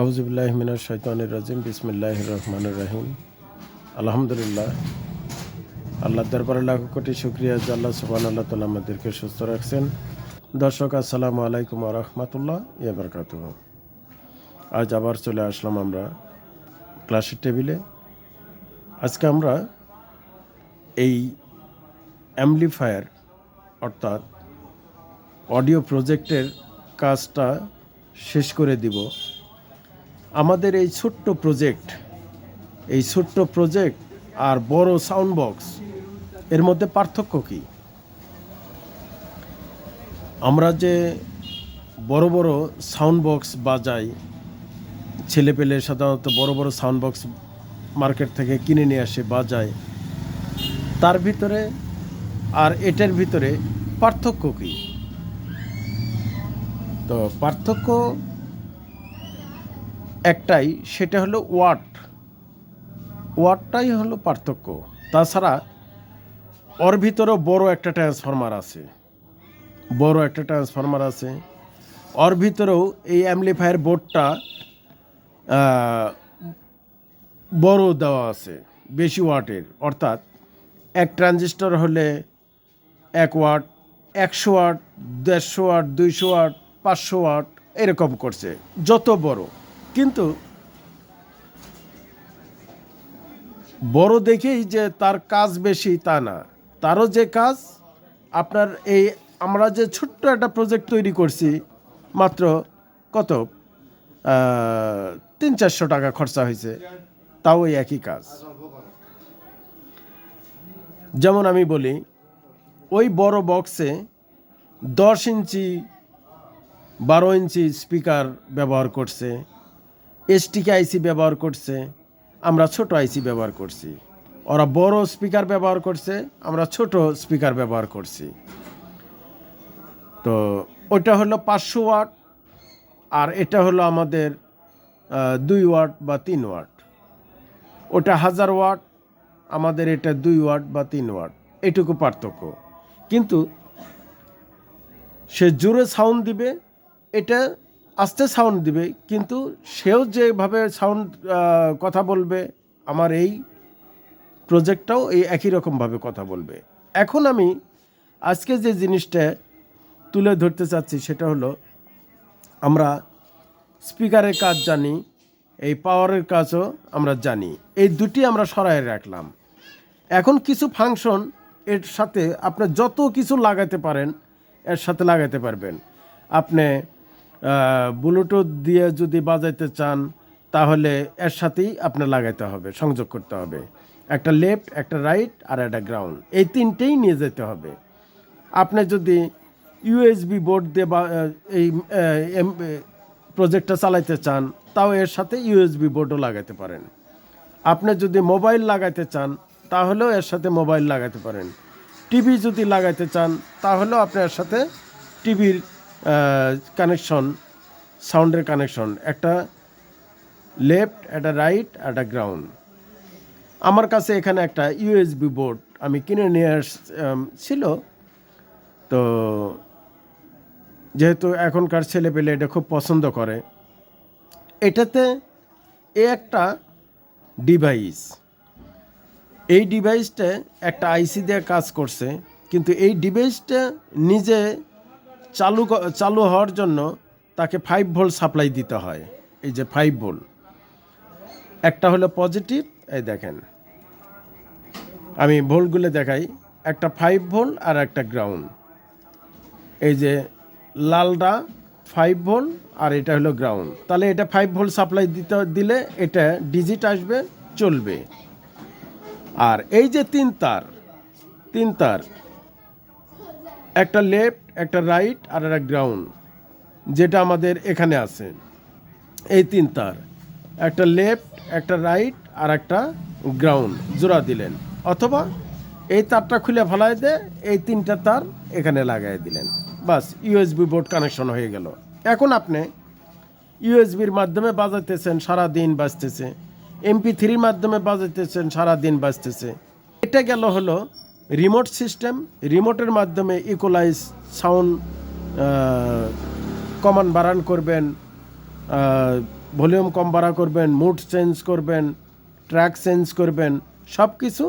আউজুবিল্লাহ মিনার শৈতানির রাজিম বিসমিল্লাহ রহমান রাহিম। আলহামদুলিল্লাহ আল্লাহ দরবারে লাখ কোটি শুক্রিয়া যে আল্লাহ সুবান আল্লাহ তালা আমাদেরকে সুস্থ রাখছেন। দর্শক, আসসালামু আলাইকুম রহমতুল্লাহ ইয়াবরকাত আজ আবার চলে আসলাম আমরা ক্লাসের টেবিলে। আজকে আমরা এই অ্যাম্পলিফায়ার, অর্থাৎ অডিও প্রজেক্টের কাজটা শেষ করে দিব। আমাদের এই ছোট্ট প্রজেক্ট এই ছোট্ট প্রজেক্ট আর বড় সাউন্ড বক্স এর মধ্যে পার্থক্য কি? আমরা যে বড় বড় সাউন্ড বক্স বাজাই, ছেলে পেলে সাধারণত বড় বড় সাউন্ড বক্স মার্কেট থেকে কিনে নিয়ে আসে, বাজায়, তার ভিতরে আর এটার ভিতরে পার্থক্য কী? তো পার্থক্য একটাই, সেটা হলো ওয়াট। ওয়াটটাই হলো পার্থক্য। তাছাড়া ওর ভিতরেও বড় একটা ট্রান্সফরমার আছে। বড় একটা ট্রান্সফরমার আছে। ওর ভিতরেও এই অ্যামলিফায়ার বোর্ডটা বড় দেওয়া আছে, বেশি ওয়াটের। অর্থাৎ এক ট্রানজিস্টর হলে এক ওয়াট, একশো ওয়াট, দেড়শো ওয়াট, দুইশো ওয়াট, পাঁচশো ওয়াট, এরকম করছে। যত বড়। কিন্তু বড় দেখেই যে তার কাজ বেশি তা না। তারও যে কাজ, আপনার এই আমরা যে ছোট্ট একটা প্রজেক্ট তৈরি করছি, মাত্র কত? তিন চারশো টাকা খরচা হয়েছে। তাও ওই একই কাজ। যেমন আমি বলি, ওই বড় বক্সে দশ ইঞ্চি, বারো ইঞ্চি স্পিকার ব্যবহার করছে। এসটিকে আইসি ব্যবহার করছে, আমরা ছোট আইসি ব্যবহার করছি। ওরা বড় স্পিকার ব্যবহার করছে, আমরা ছোট স্পিকার ব্যবহার করছি। তো ওটা হলো পাঁচশো ওয়াট, আর এটা হলো আমাদের দুই ওয়াট বা তিন ওয়াট। ওটা হাজার ওয়াট, আমাদের এটা দুই ওয়াট বা তিন ওয়াট। এটুকু পার্থক্য। কিন্তু সে জোরে সাউন্ড দিবে, এটা আস্তে সাউন্ড দিবে, কিন্তু সেও যেভাবে সাউন্ড কথা বলবে, আমার এই প্রজেক্টটাও এই একই রকমভাবে কথা বলবে। এখন আমি আজকে যে জিনিসটা তুলে ধরতে চাচ্ছি, সেটা হলো আমরা স্পিকারের কাজ জানি, এই পাওয়ারের কাজও আমরা জানি। এই দুটি আমরা সরাই রাখলাম। এখন কিছু ফাংশন এর সাথে আপনি যত কিছু লাগাতে পারেন, এর সাথে লাগাতে পারবেন। আপনি ব্লুটুথ দিয়ে যদি বাজাইতে চান, তাহলে এর সাথেই আপনার লাগাইতে হবে, সংযোগ করতে হবে। একটা লেফট একটা রাইট আর একটা গ্রাউন্ড এই তিনটেই নিয়ে যেতে হবে। আপনি যদি ইউএসবি বোর্ড দিয়ে বা এই প্রজেক্টটা চালাইতে চান, তাও এর সাথে ইউএসবি বোর্ডও লাগাতে পারেন। আপনি যদি মোবাইল লাগাইতে চান, তাহলেও এর সাথে মোবাইল লাগাতে পারেন। টিভি যদি লাগাইতে চান, তাহলেও আপনি এর সাথে টিভির কানেকশন সাউন্ডের কানেকশন একটা লেফট একটা রাইট একটা গ্রাউন্ড আমার কাছে এখানে একটা ইউএসবি বোর্ড আমি কিনে নিয়ে ছিল। তো যেহেতু এখনকার ছেলে পেলে এটা খুব পছন্দ করে, এটাতে এ একটা ডিভাইস এই ডিভাইসটা একটা আইসি দিয়ে কাজ করছে, কিন্তু এই ডিভাইসটা নিজে চালু চালু হওয়ার জন্য তাকে ফাইভ ভোল্ট সাপ্লাই দিতে হয়। এই যে ফাইভ ভোল্ট একটা হলো পজিটিভ এই দেখেন। আমি ভোল্টগুলো দেখাই। একটা ফাইভ ভোল্ট আর একটা গ্রাউন্ড এই যে লালটা ফাইভ ভোল্ট আর এটা হলো গ্রাউন্ড তাহলে এটা ফাইভ ভোল্ট সাপ্লাই দিতে, দিলে এটা ডিজিট আসবে, চলবে। আর এই যে তিন তার তিন তার, একটা লেফট একটা রাইট আর একটা গ্রাউন্ড, যেটা আমাদের এখানে আছে। এই তিন তার, একটা লেফট, একটা রাইট আর একটা গ্রাউন্ড, জোড়া দিলেন। অথবা এই তারটা খুলে ফেলাই দে, এই তিনটা তার এখানে লাগাই দিলেন। বাস, ইউএসবি বোর্ড কানেকশন হয়ে গেল। এখন আপনি ইউএসবির মাধ্যমে বাজাইতেছেন, সারা দিন বাজতেছে। এমপি থ্রির মাধ্যমে বাজাইতেছেন, সারা দিন বাজতেছে। এটা গেল হলো রিমোট সিস্টেম, রিমোটের মাধ্যমে ইকোলাইজ সাউন্ড কমান বাড়ান করবেন ভলিউম কম বাড়া করবেন মুড চেঞ্জ করবেন ট্র্যাক চেঞ্জ করবেন সব কিছু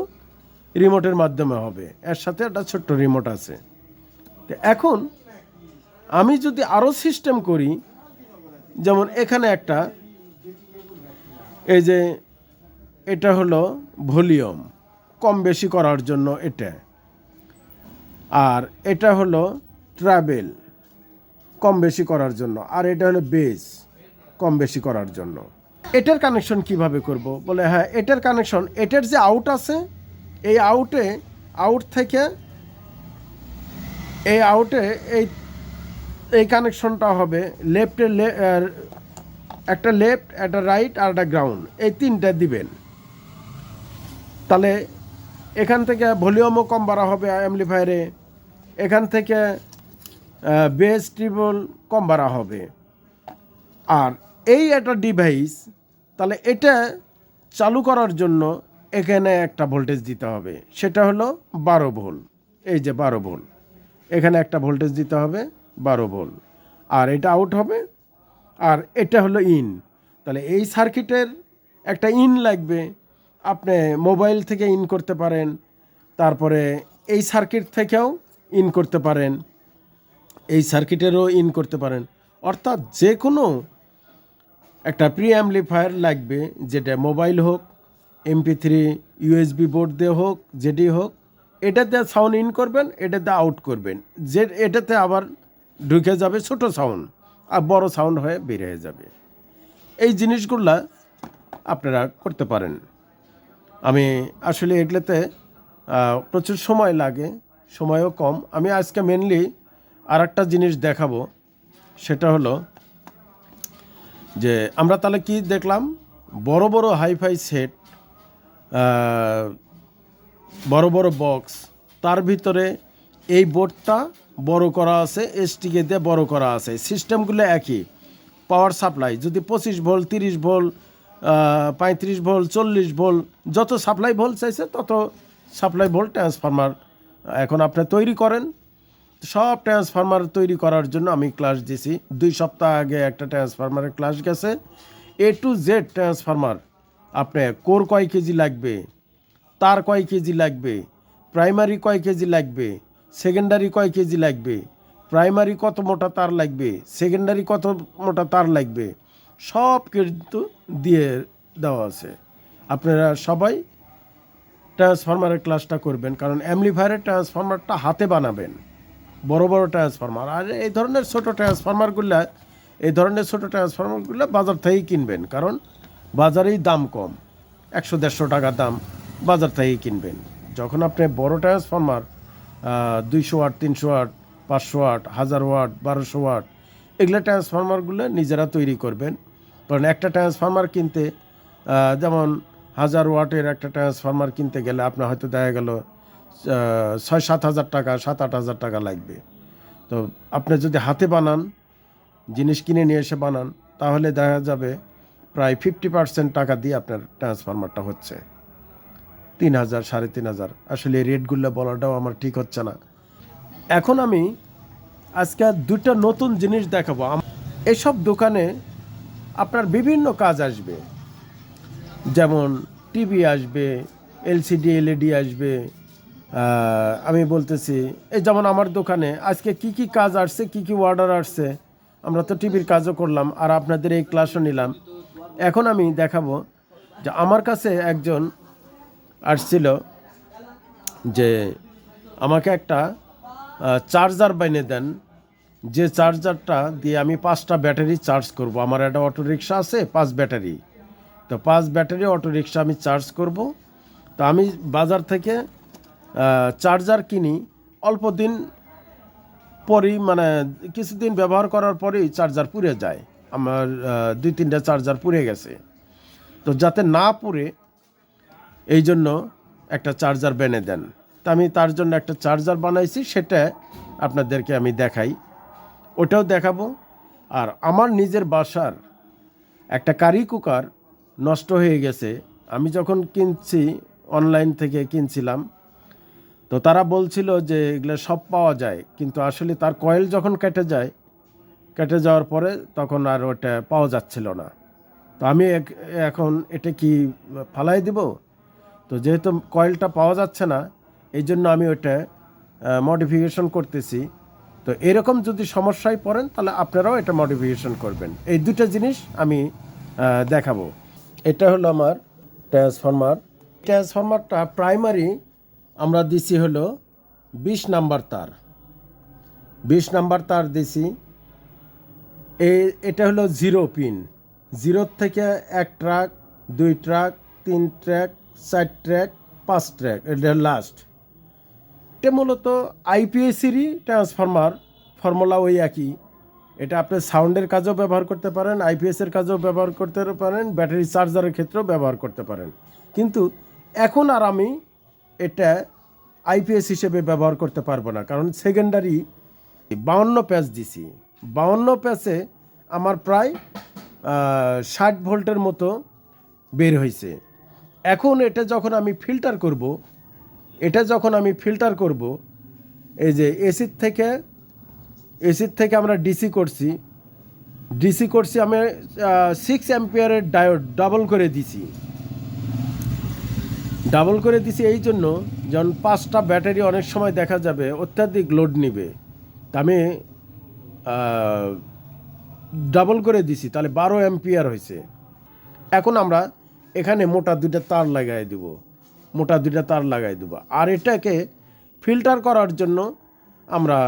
রিমোটের মাধ্যমে হবে। এর সাথে একটা ছোট্ট রিমোট আছে। তো এখন আমি যদি আরও সিস্টেম করি, যেমন এখানে একটা, এই যে এটা হলো ভলিউম। কম বেশি করার জন্য এটা। আর এটা হলো ট্রাভেল কম বেশি করার জন্য। আর এটা হলো বেস কম বেশি করার জন্য। এটার কানেকশন কীভাবে করব? বলে হ্যাঁ এটার কানেকশন এটার যে আউট আছে, এই আউটে আউট থেকে এই আউটে এই এই কানেকশনটা হবে লেফটে একটা লেফট একটা রাইট আর একটা গ্রাউন্ড এই তিনটা দিবেন। তাহলে এখান থেকে ভলিউমও কম বাড়া হবে অ্যাম্পলিফায়ারে এখান থেকে বেস ট্রিবল কম বাড়া হবে। আর এই একটা ডিভাইস তাহলে এটা চালু করার জন্য এখানে একটা ভোল্টেজ দিতে হবে। সেটা হলো বারো ভোল। এই যে বারো ভোল। এখানে একটা ভোল্টেজ দিতে হবে বারো ভোল। আর এটা আউট হবে। আর এটা হলো ইন তাহলে এই সার্কিটের একটা ইন লাগবে। আপনি মোবাইল থেকে ইন করতে পারেন, তারপরে এই সার্কিট থেকেও ইন করতে পারেন, এই সার্কিটেরও ইন করতে পারেন। অর্থাৎ যে কোনো একটা প্রি অ্যাম্পলিফায়ার লাগবে, যেটা মোবাইল হোক এমপি থ্রি ইউএসবি বোর্ড দিয়ে হোক, যেটি হোক, এটাতে সাউন্ড ইন করবেন, এটাতে আউট করবেন। যে, এটাতে আবার ঢুকে যাবে ছোট সাউন্ড আর বড় সাউন্ড হয়ে বের হয়ে যাবে। এই জিনিসগুলা আপনারা করতে পারেন। আমি আসলে এগুলোতে প্রচুর সময় লাগে, সময়ও কম। আমি আজকে মেনলি আর একটা জিনিস দেখাবো। সেটা হলো যে আমরা তাহলে কি দেখলাম? বড় বড় হাইফাই সেট বড় বড় বক্স, তার ভিতরে এই বোর্ডটা বড় করা আছে এসটিকে দিয়ে বড় করা আছে। সিস্টেমগুলো একই। পাওয়ার সাপ্লাই, যদি পঁচিশ ভোল্ট, তিরিশ ভোল্ট পঁয়ত্রিশ ভোল্ট চল্লিশ ভোল্ট যত সাপ্লাই ভোল্ট চাইছে, তত সাপ্লাই ভোল্ট ট্রান্সফরমার এখন আপনি তৈরি করেন। সব ট্রান্সফরমার তৈরি করার জন্য আমি ক্লাস দিছি। দুই সপ্তাহ আগে একটা ট্রান্সফরমারের ক্লাস গেছে। এ টু জেড ট্রান্সফরমার আপনি কোর কয় কেজি লাগবে, তার কয় কেজি লাগবে প্রাইমারি কয় কেজি লাগবে সেকেন্ডারি কয় কেজি লাগবে প্রাইমারি কত মোটা তার লাগবে সেকেন্ডারি কত মোটা তার লাগবে সব কিন্তু দিয়ে দেওয়া আছে। আপনারা সবাই ট্রান্সফরমারের ক্লাসটা করবেন, কারণ অ্যামলিফায়ারের ট্রান্সফরমারটা হাতে বানাবেন। বড় বড় ট্রান্সফরমার আর এই ধরনের ছোট ট্রান্সফরমারগুলো এই ধরনের ছোট ট্রান্সফরমারগুলো বাজার থেকেই কিনবেন, কারণ বাজারেই দাম কম। একশো দেড়শো টাকা দাম বাজার থেকেই কিনবেন। যখন আপনি বড় ট্রান্সফরমার দুইশো ওয়াট তিনশো ওয়াট পাঁচশো ওয়াট হাজার ওয়াট বারোশো ওয়াট এগুলো ট্রান্সফরমারগুলো নিজেরা তৈরি করবেন। কারণ একটা ট্রান্সফরমার কিনতে যেমন হাজার ওয়াটের একটা ট্রান্সফরমার কিনতে গেলে আপনার হয়তো দেখা গেল ছয় সাত হাজার টাকা, সাত আট হাজার টাকা লাগবে। তো আপনি যদি হাতে বানান, জিনিস কিনে নিয়ে এসে বানান, তাহলে দেখা যাবে প্রায় ফিফটি পার্সেন্ট টাকা দিয়ে আপনার ট্রান্সফরমারটা হচ্ছে। তিন হাজার, সাড়ে তিন হাজার। আসলে রেটগুলো বলাটাও আমার ঠিক হচ্ছে না। এখন আমি আজকে দুটো নতুন জিনিস দেখাবো। এসব দোকানে আপনার বিভিন্ন কাজ আসবে। যেমন টিভি আসবে এলসিডি এলইডি আসবে আমি বলতেছি, এই যেমন আমার দোকানে আজকে কি কি কাজ আসছে, কি কি অর্ডার আসছে, আমরা তো টিভির কাজও করলাম আর আপনাদের এই ক্লাসও নিলাম। এখন আমি দেখাবো যে আমার কাছে একজন আসছিল যে আমাকে একটা চার্জার বাইনে দেন। যে চার্জারটা দিয়ে আমি পাঁচটা ব্যাটারি চার্জ করব। আমার একটা অটো রিক্সা আছে, পাঁচ ব্যাটারি। তো পাঁচ ব্যাটারি অটো রিক্সা আমি চার্জ করব। তো আমি বাজার থেকে চার্জার কিনি। অল্প দিন পরই মানে কিছুদিন ব্যবহার করার পরেই চার্জার পুড়ে যায়। আমার দুই তিনটা চার্জার পুড়ে গেছে। তো যাতে না পুড়ে, এই জন্য একটা চার্জার বেনে দেন। তা আমি তার জন্য একটা চার্জার বানাইছি, সেটা আপনাদেরকে আমি দেখাই। ওটাও দেখাবো। আর আমার নিজের বাসার একটা কারি কুকার নষ্ট হয়ে গেছে। আমি যখন কিনছি অনলাইন থেকে কিনছিলাম, তো তারা বলছিল যে এগুলো সব পাওয়া যায়, কিন্তু আসলে তার কয়েল যখন কেটে যায়, কেটে যাওয়ার পরে তখন আর ওটা পাওয়া যাচ্ছিল না। তো আমি এখন এটা কি ফালাই দিব? তো যেহেতু কয়েলটা পাওয়া যাচ্ছে না এই জন্য আমি ওটা মডিফিকেশন করতেছি। তো এরকম যদি সমস্যায় পড়েন, তাহলে আপনারাও এটা মডিফিকেশন করবেন। এই দুটো জিনিস আমি দেখাবো। এটা হলো আমার ট্রান্সফরমার ট্রান্সফরমারটা প্রাইমারি আমরা দিছি হলো বিশ নাম্বার তার। বিশ নাম্বার তার দিছি এটা হলো জিরো পিন জিরোর থেকে এক ট্রাক দুই ট্রাক তিন ট্র্যাক চার ট্র্যাক পাঁচ ট্র্যাক এটা লাস্ট এটা মূলত আইপিএসিরই ট্রান্সফরমার ফর্মুলা ওই একই। এটা আপনি সাউন্ডের কাজেও ব্যবহার করতে পারেন আইপিএসের কাজেও ব্যবহার করতে পারেন ব্যাটারি চার্জারের ক্ষেত্রেও ব্যবহার করতে পারেন। কিন্তু এখন আর আমি এটা আইপিএস হিসেবে ব্যবহার করতে পারব না, কারণ সেকেন্ডারি বাউন্ন প্যাচ দিছি। বাউন্ন প্যাচে আমার প্রায় ষাট ভোল্টের মতো বের হয়েছে এখন এটা যখন আমি ফিল্টার করব এটা যখন আমি ফিল্টার করব, এই যে এসির থেকে এসির থেকে আমরা ডিসি করছি ডিসি করছি আমি সিক্স অ্যাম্পিয়ারের ডায়োড ডাবল করে দিছি। ডাবল করে দিছি এই জন্য যেমন পাঁচটা ব্যাটারি অনেক সময় দেখা যাবে, অত্যাধিক লোড নিবে, তা আমি ডাবল করে দিছি, তাহলে বারো অ্যাম্পিয়ার হয়েছে। এখন আমরা এখানে মোটা দুইটা তার লাগাই দিব। মোটা দুইটা তার লাগাই দেবো। আর এটাকে ফিল্টার করার জন্য আমরা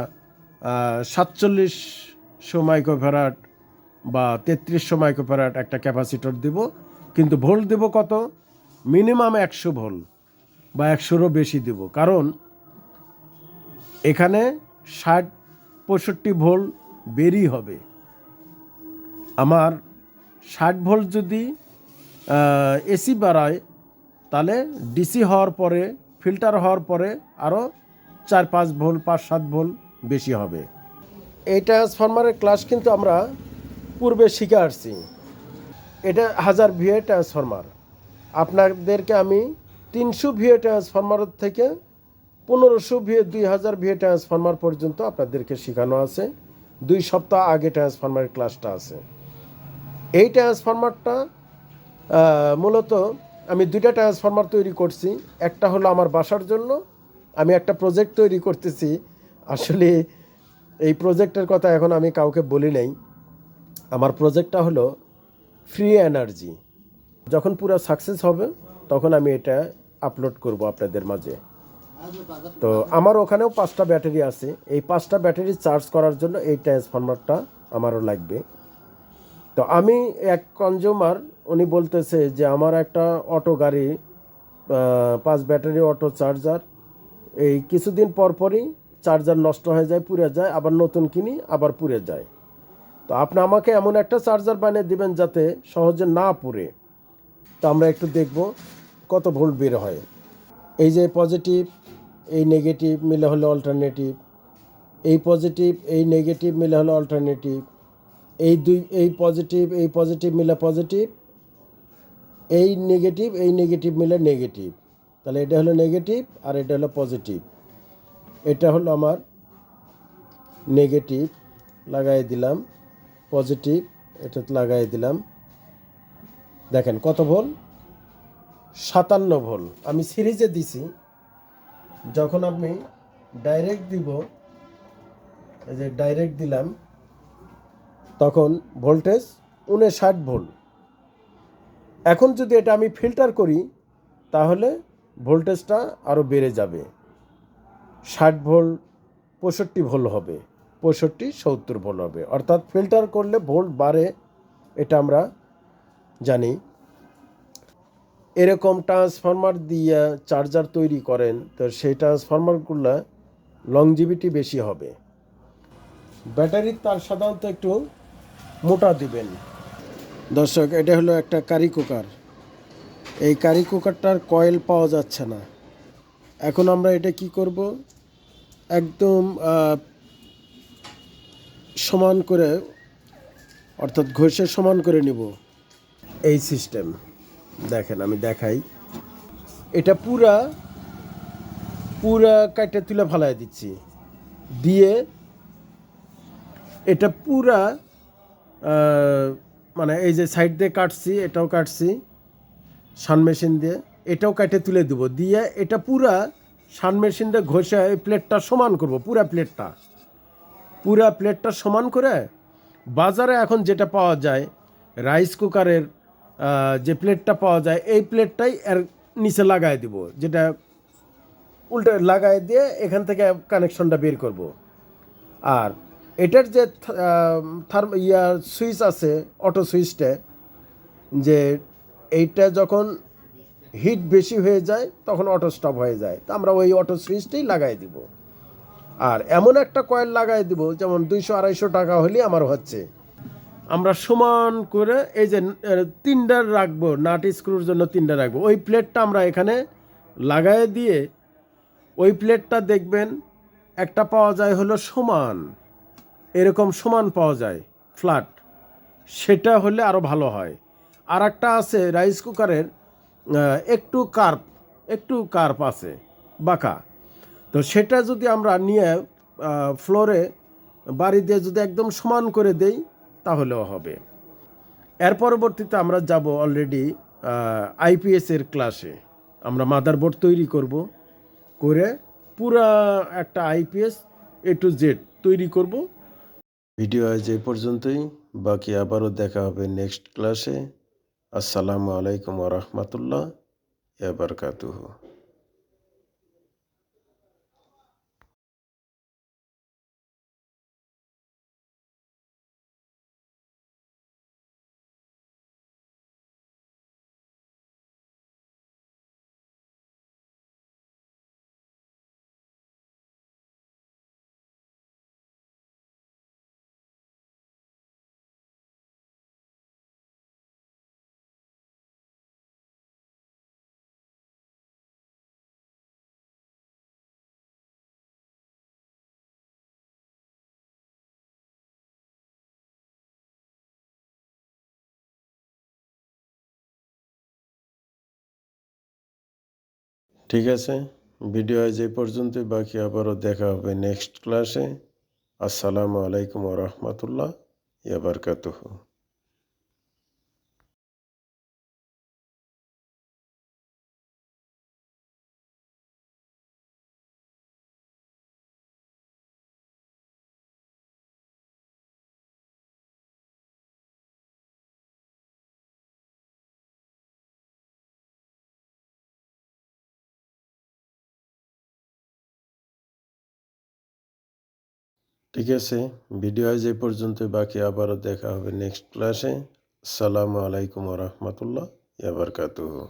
সাতচল্লিশশো মাইক্রোফ্যারাট বা তেত্রিশশো মাইক্রোফ্যারাট একটা ক্যাপাসিটর দিব। কিন্তু ভোল্ট দেব কত? মিনিমাম একশো ভোল্ট বা একশোরও বেশি দেব। কারণ এখানে ষাট, পঁয়ষট্টি ভোল্ট বেরই হবে। আমার ষাট ভোল্ট যদি এসি বাড়ায় তাহলে ডিসি হওয়ার পরে ফিল্টার হওয়ার পরে আরও চার, পাঁচ ভোল, পাঁচ, সাত ভোল বেশি হবে। এই ট্রান্সফরমারের ক্লাস কিন্তু আমরা পূর্বে শিখে আসছি। এটা হাজার ভিএ ট্রান্সফরমার আপনাদেরকে আমি তিনশো ভিএ ট্রান্সফরমার থেকে পনেরোশো ভিএ দুই হাজার ভিএ ট্রান্সফরমার পর্যন্ত আপনাদেরকে শেখানো আছে। দুই সপ্তাহ আগে ট্রান্সফরমারের ক্লাসটা আছে। এই ট্রান্সফরমারটা মূলত আমি দুইটা ট্রান্সফরমার তৈরি করছি। একটা হলো আমার বাসার জন্য, আমি একটা প্রজেক্ট তৈরি করতেছি। আসলে এই প্রজেক্টের কথা এখন আমি কাউকে বলি নাই। আমার প্রজেক্টটা হলো ফ্রি এনার্জি যখন পুরো সাকসেস হবে, তখন আমি এটা আপলোড করব আপনাদের মাঝে। তো আমার ওখানেও পাঁচটা ব্যাটারি আছে। এই পাঁচটা ব্যাটারি চার্জ করার জন্য এই ট্রান্সফরমারটা আমারও লাগবে। তো আমি এক কনজিউমার উনি বলতেছে যে আমার একটা অটো গাড়ি পাঁচ ব্যাটারি অটো চার্জার এই কিছুদিন পর পরই চার্জার নষ্ট হয়ে যায়, পুড়ে যায়, আবার নতুন কিনি, আবার পুড়ে যায়। তো আপনি আমাকে এমন একটা চার্জার বানিয়ে দিবেন যাতে সহজে না পুড়ে। তো আমরা একটু দেখব কত ভোল্ট বের হয়। এই যে পজিটিভ এই নেগেটিভ মিলে হলো অল্টারনেটিভ এই পজিটিভ এই নেগেটিভ মিলে হলো অল্টারনেটিভ এই দুই, এই পজিটিভ এই পজিটিভ মিলে পজিটিভ এই নেগেটিভ এই নেগেটিভ মিলে নেগেটিভ তাহলে এটা হলো নেগেটিভ আর এটা হলো পজিটিভ এটা হলো আমার নেগেটিভ লাগাই দিলাম। পজিটিভ এটা লাগাই দিলাম। দেখেন কত ভোল? সাতান্ন ভোল। আমি সিরিজে দিছি। যখন আমি ডাইরেক্ট দিব, এই যে ডাইরেক্ট দিলাম তখন ভোল্টেজ উনষাট ভোল্ট। এখন যদি এটা আমি ফিল্টার করি, তাহলে ভোল্টেজটা আরও বেড়ে যাবে। ষাট ভোল্ট, পঁয়ষট্টি ভোল্ট হবে। পঁয়ষট্টি, সত্তর ভোল্ট হবে। অর্থাৎ ফিল্টার করলে ভোল্ট বাড়ে, এটা আমরা জানি। এরকম ট্রান্সফরমার দিয়ে চার্জার তৈরি করেন, তো সেই ট্রান্সফরমারগুলো লংজিভিটি বেশি হবে। ব্যাটারির তার সাধারণত একটু মোটা দিবেন। দর্শক, এটা হলো একটা কারি কুকার। এই কারি কুকারটার কয়েল পাওয়া যাচ্ছে না। এখন আমরা এটা কি করব? একদম সমান করে, অর্থাৎ ঘষে সমান করে নিব। এই সিস্টেম, দেখেন আমি দেখাই। এটা পুরা পুরা কাইটা তুলে ফালাই দিচ্ছি। দিয়ে এটা পুরা মানে এই যে সাইড দিয়ে কাটছি, এটাও কাটছি, সান মেশিন দিয়ে, এটাও কাটে তুলে দেবো। দিয়ে এটা পুরা সান মেশিন দিয়ে ঘষে এই প্লেটটা সমান করব, পুরা প্লেটটা পুরা প্লেটটা সমান করে বাজারে এখন যেটা পাওয়া যায় রাইস কুকারের যে প্লেটটা পাওয়া যায়, এই প্লেটটাই এর নিচে লাগাই দিব। যেটা উল্টে লাগাই দিয়ে এখান থেকে কানেকশনটা বের করব। আর এটার যে থার্ম, ইয়া সুইচ আছে, অটো সুইচটা, যে এইটা যখন হিট বেশি হয়ে যায়, তখন অটো স্টপ হয়ে যায়। তো আমরা ওই অটো সুইচটাই লাগাই দিব। আর এমন একটা কয়েল লাগাই দিব, যেমন দুইশো আড়াইশো টাকা হলে আমার হচ্ছে। আমরা সমান করে এই যে তিনটা রাখব, নাট স্ক্রুর জন্য তিনটা রাখব। ওই প্লেটটা আমরা এখানে লাগাই দিয়ে, ওই প্লেটটা দেখবেন, একটা পাওয়া যায় হলো সমান। এরকম সমান পাওয়া যায়, ফ্ল্যাট। সেটা হলে আরও ভালো হয়। আর একটা আছে, রাইস কুকারের একটু কার্প একটু কার্প আছে, বাঁকা। তো সেটা যদি আমরা নিয়ে ফ্লোরে, বাড়ি দিয়ে যদি একদম সমান করে দেই, তাহলেও হবে। এর পরবর্তীতে আমরা যাব অলরেডি আইপিএস এর ক্লাসে আমরা মাদারবোর্ড তৈরি করব, করে পুরা একটা আইপিএস এ টু জেড তৈরি করব। ভিডিও আজ এই পর্যন্তই। বাকি আবারও দেখা হবে নেক্সট ক্লাসে। আসসালামু আলাইকুম রহমতুল্লাহ বারকাতুহু। ঠিক আছে ভিডিও আজ এই পর্যন্তই, বাকি আবারও দেখা হবে নেক্সট ক্লাসে আসসালামু আলাইকুম রহমতুল্লাহ ইয়াবারকাতুহু ঠিক আছে ভিডিও আজ এ পর্যন্ত বাকি আবারও দেখা হবে নেক্সট ক্লাসে আসসালামু আলাইকুম রহমতুল্লাহ ইয়াবারকাতুহু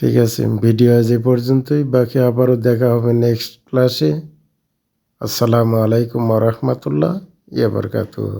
ঠিক আছে, ভিডিও আজ এ পর্যন্তই, বাকি আবারও দেখা হবে নেক্সট ক্লাসে আসসালামু আলাইকুম রহমতুল্লাহ ইয়ে বরকাতুহ।